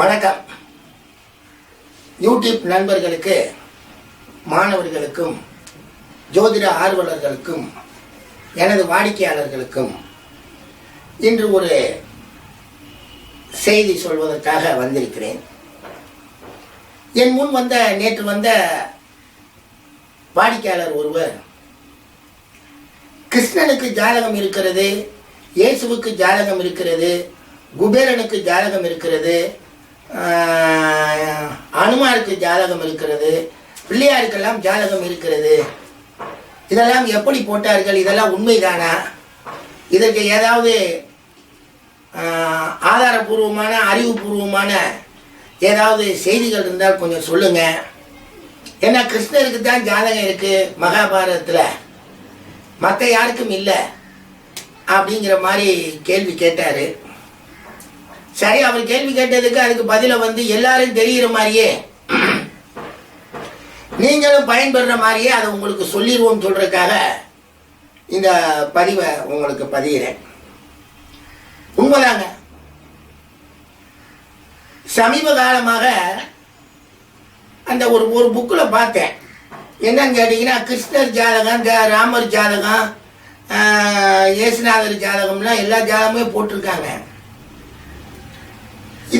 வணக்கம். யூடியூப் நண்பர்களுக்கு மாணவர்களுக்கும் ஜோதிட ஆர்வலர்களுக்கும் எனது வாடிக்கையாளர்களுக்கும் இன்று ஒரு செய்தி சொல்வதற்காக வந்திருக்கிறேன். என் முன் வந்த நேற்று வந்த வாடிக்கையாளர் ஒருவர் கிருஷ்ணனுக்கு ஜாதகம் இருக்கிறது இயேசுவுக்கு ஜாதகம் இருக்கிறது குபேரனுக்கு ஜாதகம் இருக்கிறது அனுமாருக்கு ஜாதகம் இருக்கிறது பிள்ளையாருக்கெல்லாம் ஜாதகம் இருக்கிறது. இதெல்லாம் எப்படி போட்டார்கள்? இதெல்லாம் உண்மைதானா? இதற்கு ஏதாவது ஆதாரபூர்வமான அறிவுபூர்வமான ஏதாவது செய்திகள் இருந்தால் கொஞ்சம் சொல்லுங்க. ஏன்னா கிருஷ்ணருக்கு தான் ஜாதகம் இருக்கு மகாபாரதத்தில். மற்ற யாருக்கும் இல்லை. அப்படிங்கிற மாதிரி கேள்வி கேட்டார். சரி அவர் கேள்வி கேட்டதுக்கு அதுக்கு பதிலை வந்து எல்லாரும் தெரிகிற மாதிரியே நீங்களும் பயன்படுற மாதிரியே அதை உங்களுக்கு சொல்லிடுவோம் சொல்றதுக்காக இந்த பதிவை உங்களுக்கு பதிகிறேன் உண்மைதாங்க. சமீப காலமாக அந்த ஒரு ஒரு புக்கில் பார்த்தேன். என்னன்னு கேட்டிங்கன்னா கிருஷ்ணர் ஜாதகம் இந்த ராமர் ஜாதகம் இயேசுநாதர் ஜாதகம்லாம் எல்லா ஜாதகமே போட்டிருக்காங்க.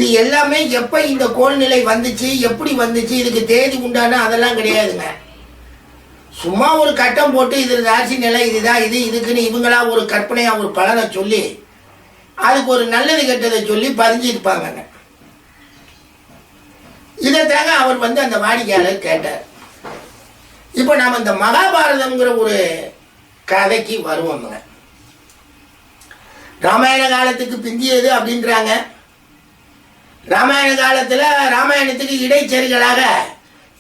இது எல்லாமே எப்போ இந்த கோல்நிலை வந்துச்சு எப்படி வந்துச்சு இதுக்கு தேதி உண்டான அதெல்லாம் கிடையாதுங்க. சும்மா ஒரு கட்டம் போட்டு இது ராசி நிலை இதுதான் இது இதுக்குன்னு இவங்களா ஒரு கற்பனையா ஒரு பலனை சொல்லி அதுக்கு ஒரு நல்லது கெட்டதை சொல்லி பதிஞ்சிருப்பாங்க இதை தாங்க அவர் வந்து அந்த வாடிக்கையாளர் கேட்டார். இப்போ நாம் இந்த மகாபாரதம்ங்கிற ஒரு கதைக்கு வருவோமுங்க. ராமாயண காலத்துக்கு பிந்தியது அப்படின்றாங்க. ராமாயண காலத்தில் ராமாயணத்துக்கு இடைச்செருகளாக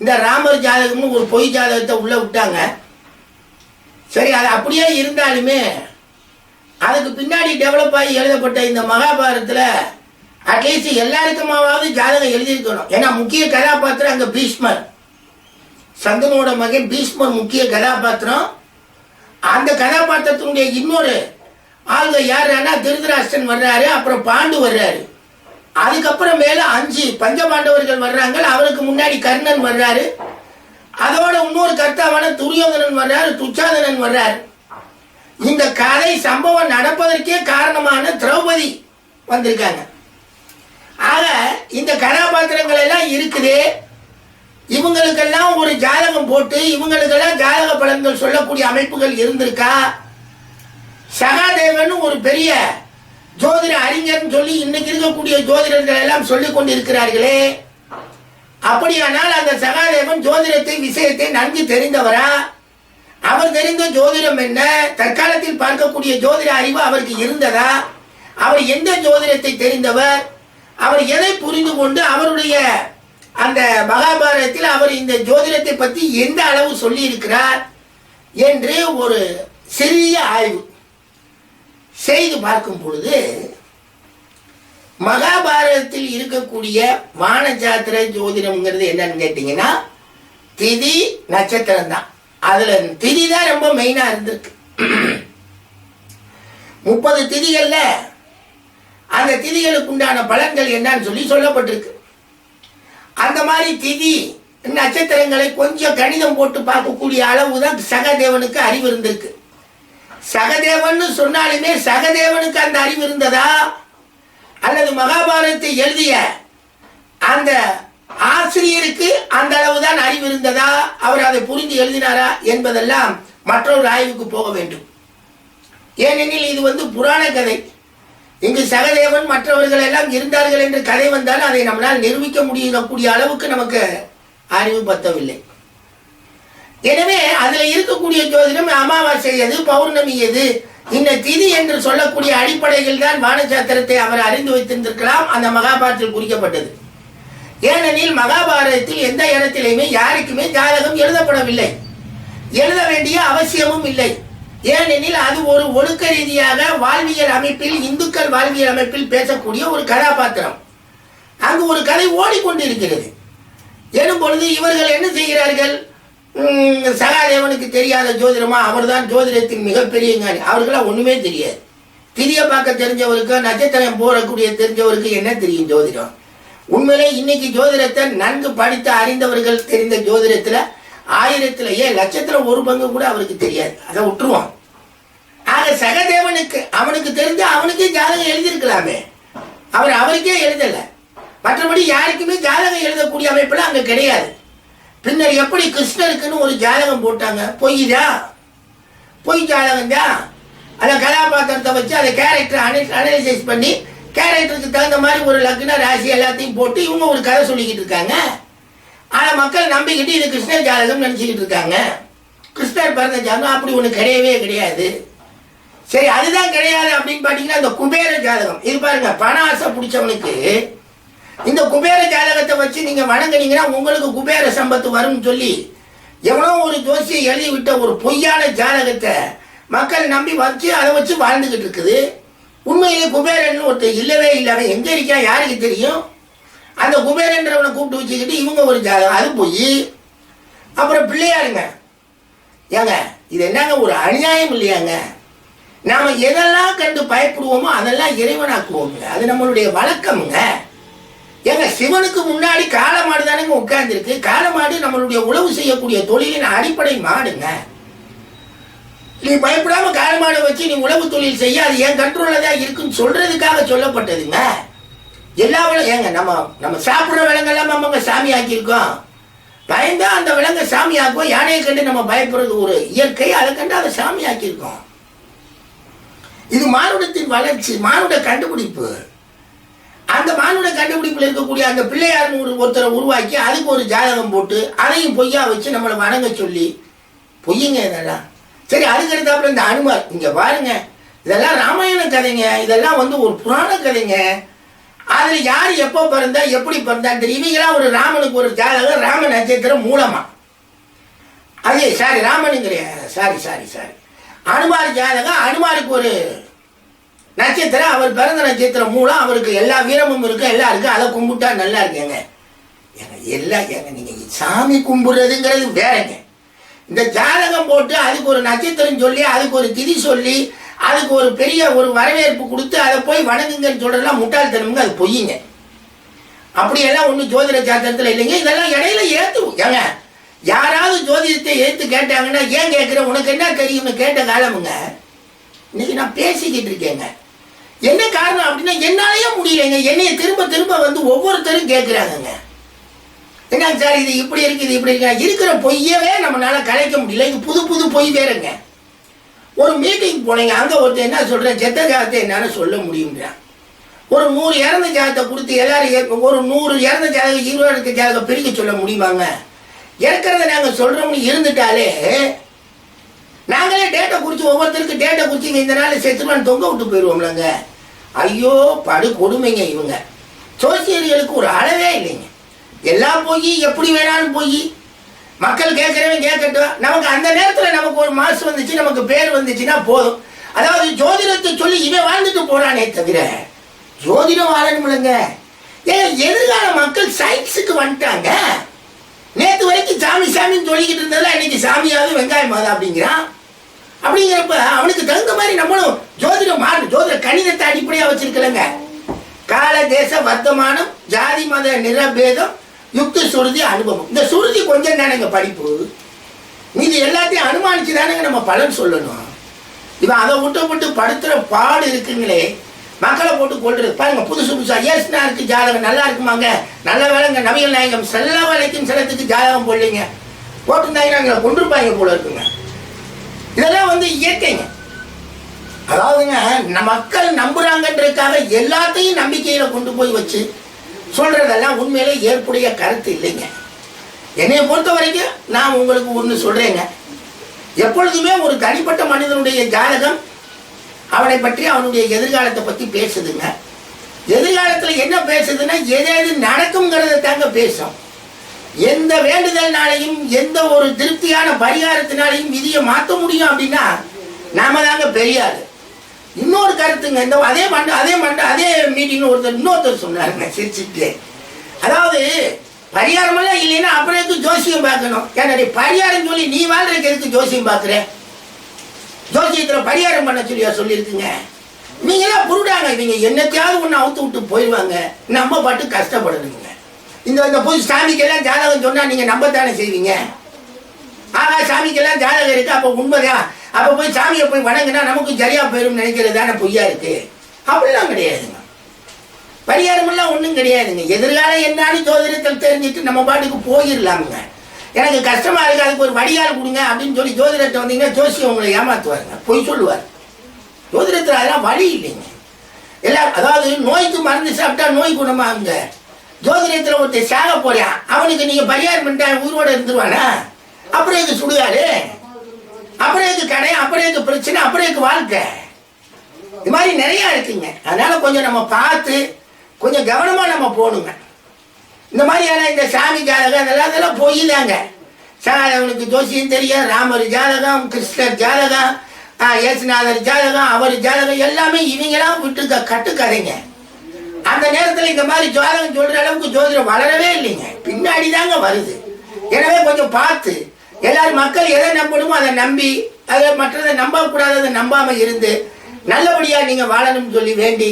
இந்த ராமர் ஜாதகம்னு ஒரு பொய் ஜாதகத்தை உள்ளே விட்டாங்க. சரி அது அப்படியே இருந்தாலுமே அதுக்கு பின்னாடி டெவலப் ஆகி எழுதப்பட்ட இந்த மகாபாரதத்தில் அட்லீஸ்ட் எல்லாருக்குமாவது ஜாதகம் எழுதியிருக்கணும். ஏன்னா முக்கிய கதாபாத்திரம் அங்கே பீஷ்மர். சந்தனோட மகன் பீஷ்மர் முக்கிய கதாபாத்திரம். அந்த கதாபாத்திரத்தினுடைய இன்னொரு ஆளுங்க யாருன்னா திருதராஷ்டன் வர்றாரு அப்புறம் பாண்டு வர்றாரு. அதுக்கப்புறம் மேல அஞ்சு பஞ்சபாண்டவர்கள் வர்றாங்க. அவருக்கு முன்னாடி கர்ணன் வர்றாரு. அதோட இன்னொரு கர்த்தாவான துரியோதனன் வர்றாரு துச்சாதனன் வர்றாரு. இந்த கதை சம்பவம் நடப்பதற்கே காரணமான திரௌபதி வந்திருக்காங்க. ஆக இந்த கதாபாத்திரங்கள் எல்லாம் இருக்குது. இவங்களுக்கெல்லாம் ஒரு ஜாதகம் போட்டு இவங்களுக்கெல்லாம் ஜாதக பலன்கள் சொல்லக்கூடிய அமைப்புகள் இருந்திருக்கா? சகாதேவன் ஒரு பெரிய ஜோதிட அறிஞர்னு சொல்லி இன்னைக்கு இருக்கக்கூடிய ஜோதிடர்கள் எல்லாம் சொல்லிக் கொண்டிருக்கிறார்களே. அப்படியானால் அந்த சகாதேவன் ஜோதிடத்தை விஷயத்தை நன்கு தெரிந்தவரா? அவர் தெரிந்த ஜோதிடம் என்ன? தற்காலத்தில் பார்க்கக்கூடிய ஜோதிட அறிவு அவருக்கு இருந்ததா? அவர் எந்த ஜோதிடத்தை தெரிந்தவர்? அவர் எதை புரிந்து கொண்டு அவருடைய அந்த மகாபாரதத்தில் அவர் இந்த ஜோதிடத்தை பற்றி எந்த அளவு சொல்லி இருக்கிறார் என்று ஒரு சிறிய ஆய்வு. செய்து பார்க்கும் பொழுது மகாபாரதத்தில் இருக்கக்கூடிய வானஜாத்திர ஜோதிடம்ங்கிறது என்னன்னு கேட்டிங்கன்னா திதி நட்சத்திரம் தான் அதுல திதி தான் ரொம்ப மெயினா இருந்திருக்கு. முப்பது திதிகள்ல அந்த திதிகளுக்கு உண்டான பலன்கள் என்னன்னு சொல்லி சொல்லப்பட்டிருக்கு. அந்த மாதிரி திதி நட்சத்திரங்களை கொஞ்சம் கணிதம் போட்டு பார்க்கக்கூடிய அளவு தான் சகதேவனுக்கு அறிவு இருந்திருக்கு. சகதேவன் சொன்னாலுமே சகதேவனுக்கு அந்த அறிவு இருந்ததா? அல்லது மகாபாரதத்தை எழுதிய அந்த ஆசிரியருக்கு அந்த அளவுதான் அறிவு இருந்ததா? அவர் அதை புரிந்து எழுதினாரா என்பதெல்லாம் மற்றொரு ஆய்வுக்கு போக வேண்டும். ஏனெனில் இது வந்து புராண கதை. இங்கு சகதேவன் மற்றவர்கள் எல்லாம் இருந்தார்கள் என்று கதை வந்தால் அதை நம்மளால் நிரூபிக்க முடியக்கூடிய அளவுக்கு நமக்கு அறிவு பத்தவில்லை. எனவே அதுல இருக்கக்கூடிய ஜோதிடம் அமாவாசை எது பௌர்ணமி எது இந்த திதி என்று சொல்லக்கூடிய அடிப்படையில் தான் வானசாத்திரத்தை அவர் அறிந்து வைத்திருந்திருக்கலாம். அந்த மகாபாரதத்தில் குறிக்கப்பட்டது. ஏனெனில் மகாபாரதத்தில் எந்த இடத்திலையுமே யாருக்குமே ஜாதகம் எழுதப்படவில்லை. எழுத வேண்டிய அவசியமும் இல்லை. ஏனெனில் அது ஒரு ஒழுக்க ரீதியாக வாழ்வியல் அமைப்பில் இந்துக்கள் வாழ்வியல் அமைப்பில் பேசக்கூடிய ஒரு கதாபாத்திரம். அங்கு ஒரு கதை ஓடிக்கொண்டிருக்கிறது. எனும் பொழுது இவர்கள் என்ன செய்கிறார்கள்? சகாதேவனுக்கு தெரியாத ஜோதிடமா அவர்தான் ஜோதிடத்தின் மிகப்பெரிய ஞானி. அவருக்கெல்லாம் ஒண்ணுமே தெரியாது. திரிய பார்க்க தெரிஞ்சவருக்கு நட்சத்திரம் போடக்கூடிய தெரிஞ்சவருக்கு என்ன தெரியும் ஜோதிடம்? உண்மையிலே இன்னைக்கு ஜோதிடத்தை நன்கு படித்து அறிந்தவர்கள் தெரிந்த ஜோதிடத்துல ஆயிரத்துல ஏன் லட்சத்துல ஒரு பங்கு கூட அவருக்கு தெரியாது. அதை விட்டுருவான் ஆக சகதேவனுக்கு அவனுக்கு தெரிஞ்ச அவனுக்கே ஜாதகம் எழுதியிருக்கலாமே. அவர் அவருக்கே எழுதல. மற்றபடி யாருக்குமே ஜாதகம் எழுதக்கூடிய அமைப்புலாம் அங்க கிடையாது. பின்னர் எப்படி கிருஷ்ணருக்குன்னு ஒரு ஜாதகம் போட்டாங்க. பொய்யா பொய் ஜாதகம் தான் அந்த கதாபாத்திரத்தை வச்சு அந்த கேரக்டர் அனலைசைஸ் பண்ணி கேரக்டருக்கு தகுந்த மாதிரி ஒரு லக்ன ராசி எல்லாத்தையும் போட்டு இவங்க ஒரு கதை சொல்லிக்கிட்டு இருக்காங்க. ஆனால் மக்கள் நம்பிக்கிட்டு இது கிருஷ்ணர் ஜாதகம் நினச்சிக்கிட்டு இருக்காங்க. கிருஷ்ணர் பிறந்த ஜாதகம் அப்படி ஒன்று கிடையவே கிடையாது. சரி அதுதான் கிடையாது அப்படின்னு பார்த்தீங்கன்னா அந்த குபேர ஜாதகம். இது பாருங்க பண ஆசை பிடிச்சவனுக்கு இந்த குபேர ஜாதகத்தை வச்சு நீங்க வணங்கினீங்கன்னா உங்களுக்கு குபேர சம்பத்து வரும்னு சொல்லி எவனோ ஒரு ஜோசியை எழுதி விட்ட ஒரு பொய்யான ஜாதகத்தை மக்கள் நம்பி வச்சு அதை வச்சு வாழ்ந்துகிட்டு இருக்குது. உண்மையிலே குபேரன் ஒருத்தர் இல்லவே இல்லை எங்க இருக்கா யாருக்கு தெரியும்? அந்த குபேரன்றவனை கூப்பிட்டு வச்சுக்கிட்டு இவங்க ஒரு ஜாதகம் அது போய். அப்புறம் பிள்ளையாருங்க. ஏங்க இது என்னங்க ஒரு அநியாயம் இல்லையாங்க? நாம எதெல்லாம் கண்டு பயப்படுவோமோ அதெல்லாம் இறைவனாக்குவோங்க அது நம்மளுடைய வழக்கம்ங்க. ஏங்க சிவனுக்கு முன்னாடி காளமாடு தானேங்க உட்கார்ந்துருக்கு? காளமாடு நம்மளுடைய உழவு செய்யக்கூடிய தொழிலின் அடிப்படை மாடுங்க. நீ பயப்படாம காளமாடை வச்சு நீ உழவு தொழில் செய்ய அது என் கண்ட்ரோல தான் இருக்குன்னு சொல்றதுக்காக சொல்லப்பட்டதுங்க. எல்லா வில ஏங்க நம்ம நம்ம சாப்பிட்ற விலங்கெல்லாம் நம்ம சாமி ஆக்கியிருக்கோம் பயந்தா அந்த விலங்கை சாமி ஆக்குவோம் யானையை கண்டு நம்ம பயப்படுறது ஒரு இயற்கை அதை கண்டு அதை சாமி ஆக்கியிருக்கோம் இது மானுடத்தின் வளர்ச்சி மானுட கண்டுபிடிப்பு. அந்த மானுட கண்டுபிடிப்பில் இருக்கக்கூடிய அந்த பிள்ளையார்னு ஒரு ஒருத்தரை உருவாக்கி அதுக்கு ஒரு ஜாதகம் போட்டு அதையும் பொய்யா வச்சு நம்மளை வணங்க சொல்லி பொய்யுங்க இதெல்லாம். சரி அதுக்கு அடுத்தாப்புல இந்த அனுமார். இங்கே பாருங்க. இதெல்லாம் ராமாயண கதைங்க. இதெல்லாம் வந்து ஒரு புராண கதைங்க. அதில் யார் எப்போ பிறந்தா எப்படி பிறந்தா தெரியும். இவங்களாம் ஒரு ராமனுக்கு ஒரு ஜாதகம் ராம நட்சத்திரம் மூலமா. அது சாரி ராமனுங்கிற சாரி சாரி சாரி. அனுமார் ஜாதகம் அனுமாருக்கு ஒரு நட்சத்திரம் அவர் பிறந்த நட்சத்திரம் மூலம் அவருக்கு எல்லா வீரமும் இருக்கு எல்லாம் இருக்கு அதை கும்பிட்டா நல்லா இருக்குங்க. ஏங்க எல்லாம் ஏங்க நீங்க சாமி கும்பிடுறதுங்கிறது வேறங்க. இந்த ஜாதகம் போட்டு அதுக்கு ஒரு நட்சத்திரம் சொல்லி அதுக்கு ஒரு திதி சொல்லி அதுக்கு ஒரு பெரிய ஒரு வரவேற்பு கொடுத்து அதை போய் வணங்குங்கன்னு சொல்றதுலாம் முட்டாள்தனமுங்க அது பொய்யுங்க அப்படியெல்லாம் ஒன்றும் ஜோதிட சாத்திரத்தில் இல்லைங்க இதெல்லாம் இடையில ஏத்து ஏங்க யாராவது ஜோதிடத்தை ஏற்று கேட்டாங்கன்னா ஏன் கேட்குற உனக்கு என்ன தெரியும்னு கேட்ட காலமுங்க இன்னைக்கு நான் பேசிக்கிட்டு இருக்கேங்க. என்ன காரணம் அப்படின்னா என்னாலேயே முடியலைங்க. என்னைய திரும்ப திரும்ப வந்து ஒவ்வொருத்தரும் கேட்குறாங்கங்க என்ன சார் இது இப்படி இருக்கு இது இப்படி இருக்கு. இருக்கிற பொய்யவே நம்மளால கலைக்க முடியல. இது புது புது பொய் வேறுங்க. ஒரு மீட்டிங் போனீங்க. அங்கே ஒருத்தர் என்ன சொல்கிறேன் செத்த ஜாதத்தை என்னால் சொல்ல முடியுங்கிறான் ஒரு நூறு இறந்த ஜாதத்தை கொடுத்து எல்லாரும் ஒரு நூறு இறந்த ஜாதகம் இருபது இருக்க ஜாதகம் பிரிக்க சொல்ல முடியுமாங்க? இறக்கிறத நாங்கள் சொல்கிறோம்னு இருந்துட்டாலே நாங்களே டேட்டை குறித்து ஒவ்வொருத்தருக்கு டேட்டை குறித்து இந்த நாள் செத்துருவான் தொங்க விட்டு போயிடுவோம்லங்க ஐயோ படு கொடுமைங்க இவங்க. சோசியர்களுக்கு ஒரு அளவே இல்லைங்க. எல்லாம் போய் எப்படி வேணாலும் போய் மக்கள் கேட்குறவன் கேட்கட்டும் நமக்கு அந்த நேரத்தில் நமக்கு ஒரு மாசு வந்துச்சு நமக்கு பேர் வந்துச்சுன்னா போதும். அதாவது ஜோதிடத்தை சொல்லி இவன் வாழ்ந்துட்டு போறானே தவிர ஜோதிடம் வாழணும்லங்க. ஏன் எதிர்கால மக்கள் சயின்ஸுக்கு வந்துட்டாங்க. நேற்று வரைக்கும் சாமி சாமின்னு சொல்லிக்கிட்டு இருந்ததுல இன்னைக்கு சாமியாவது வெங்காயம் மாதா அப்படிங்கிறான். அப்படிங்கிறப்ப அவனுக்கு தகுந்த மாதிரி நம்மளும் ஜோதிடம் மாறணும். ஜோதிட கணிதத்தை அடிப்படையாக வச்சிருக்கலங்க. கால தேச வர்த்தமானம் ஜாதி மத நிறபேதம் யுக்தி சுருதி அனுபவம். இந்த சுருதி கொஞ்சம் தானேங்க படிப்பு. மீதி எல்லாத்தையும் அனுமானிச்சு தானேங்க நம்ம பலன் சொல்லணும். இவன் அதை விட்டு விட்டு படுத்துற பாடு இருக்குங்களே. மக்களை போட்டு கொள்றது பாருங்க புதுசு புதுசா ஏசுனா இருக்கு ஜாதகம் நல்லா இருக்குமாங்க. நல்ல வேலைங்க நவீன நாயகம் செல்ல வேலைக்கும் சிலத்துக்கு ஜாதகம் போடலைங்க. போட்டிருந்தாங்கன்னா எங்களை கொண்டிருப்பாங்க போல இருக்குங்க. இதெல்லாம் வந்து இயற்கைங்க. அதாவதுங்க நம்ம மக்கள் நம்புறாங்கன்றதுக்காக எல்லாத்தையும் நம்பிக்கையில கொண்டு போய் வச்சு சொல்றதெல்லாம் உண்மையில ஏற்புடைய கருத்து இல்லைங்க. என்னைய பொறுத்த வரைக்கும் நான் உங்களுக்கு ஒன்று சொல்றேங்க. எப்பொழுதுமே ஒரு தனிப்பட்ட மனிதனுடைய ஜாதகம் அவனை பற்றி அவனுடைய எதிர்காலத்தை பத்தி பேசுதுங்க. எதிர்காலத்துல என்ன பேசுதுன்னா எது எது நடக்குங்கிறத தாங்க பேசும் எந்த வேண்டுதல்னாலையும் எந்த ஒரு திருப்தியான பரிகாரத்தினாலையும் விதியை மாற்ற முடியும் அப்படின்னா நாம தாங்க பெரிய இன்னொரு கருத்துங்க இந்த அதே மண்ட அதே மண்ட அதே மீட்டிங் ஒருத்தர் இன்னொருத்தர் சொன்னாருங்க சிரிச்சுட்டு அதாவது பரிகாரமெல்லாம் இல்லைன்னா அப்புறம் எதுக்கு ஜோசியம் பார்க்கணும்? ஏன்னா பரிகாரம் சொல்லி நீ வாழ்றதுக்கு எதுக்கு ஜோசியம் பார்க்குற? ஜோசியத்தில் பரிகாரம் பண்ண சொல்லியா சொல்லியிருக்குங்க. நீங்களாம் புருடாங்க இவங்க என்னத்தையாவது ஒன்று அவுத்து விட்டு போயிடுவாங்க நம்ம பாட்டு கஷ்டப்படணுங்க. இந்த இந்த புது சாமிக்கெல்லாம் ஜாதகம் சொன்னா நீங்க நம்பத்தானே செய்வீங்க? ஆகா சாமிக்கெல்லாம் ஜாதகம் இருக்கு அப்போ உண்மைதான் அப்போ போய் சாமியை போய் வணங்கினா நமக்கு சரியா போயிடும் நினைக்கிறது தானே பொய்யா இருக்கு? அப்படிலாம் கிடையாதுங்க. பரிகாரமெல்லாம் ஒன்றும் கிடையாதுங்க. எதிர்காலம் என்னாலும் ஜோதிடத்தில் தெரிஞ்சுட்டு நம்ம பாட்டுக்கு போயிடலாமுங்க எனக்கு கஷ்டமா இருக்கு அதுக்கு ஒரு வடிகால் கொடுங்க அப்படின்னு சொல்லி ஜோதிடத்தை வந்தீங்கன்னா ஜோசியம் உங்களை ஏமாத்துவாருங்க. பொய் சொல்லுவார். ஜோதிடத்தில் அதெல்லாம் வழி இல்லைங்க. எல்லாம் அதாவது நோய்க்கு மருந்து சாப்பிட்டா நோய் குணமாகுங்க. ஜோதிடத்தில் ஒருத்தர் சாக போறான். அவனுக்கு நீங்க பரிகாரம் பண்ணிட்டா உயிரோட இருந்துருவானா? அப்புறம் இது சுடுகாடு? அப்புறம் இது கடை? அப்புறம் இது பிரச்சனை? அப்புறம் எதுக்கு வாழ்க்கை? இது மாதிரி நிறைய இருக்குங்க. அதனால கொஞ்சம் நம்ம பார்த்து கொஞ்சம் கவனமா நம்ம போகணுங்க இந்த மாதிரியான இந்த சாமி ஜாதகம் அதெல்லாம் அதெல்லாம் பொய் தாங்க. அவனுக்கு ஜோசியம் தெரியும் ராமர் ஜாதகம் கிருஷ்ணர் ஜாதகம் ஆ, இயேசுநாதர் ஜாதகம் அவர் ஜாதகம் எல்லாமே இவங்கெல்லாம் விட்டு கட்டுக்கதைங்க. அந்த நேரத்தில் இந்த மாதிரி ஜோதகம் சொல்ற அளவுக்கு ஜோதிடம் வளரவே இல்லைங்க. பின்னாடி தாங்க வருது. எனவே கொஞ்சம் பார்த்து எல்லாரும் மக்கள் எதை நம்பணுமோ அதை நம்பி அதை மற்றதை நம்பக்கூடாததை நம்பாம இருந்து நல்லபடியா நீங்க வாழணும்னு சொல்லி வேண்டி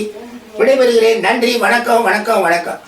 விடைபெறுகிறேன். நன்றி வணக்கம் வணக்கம் வணக்கம்.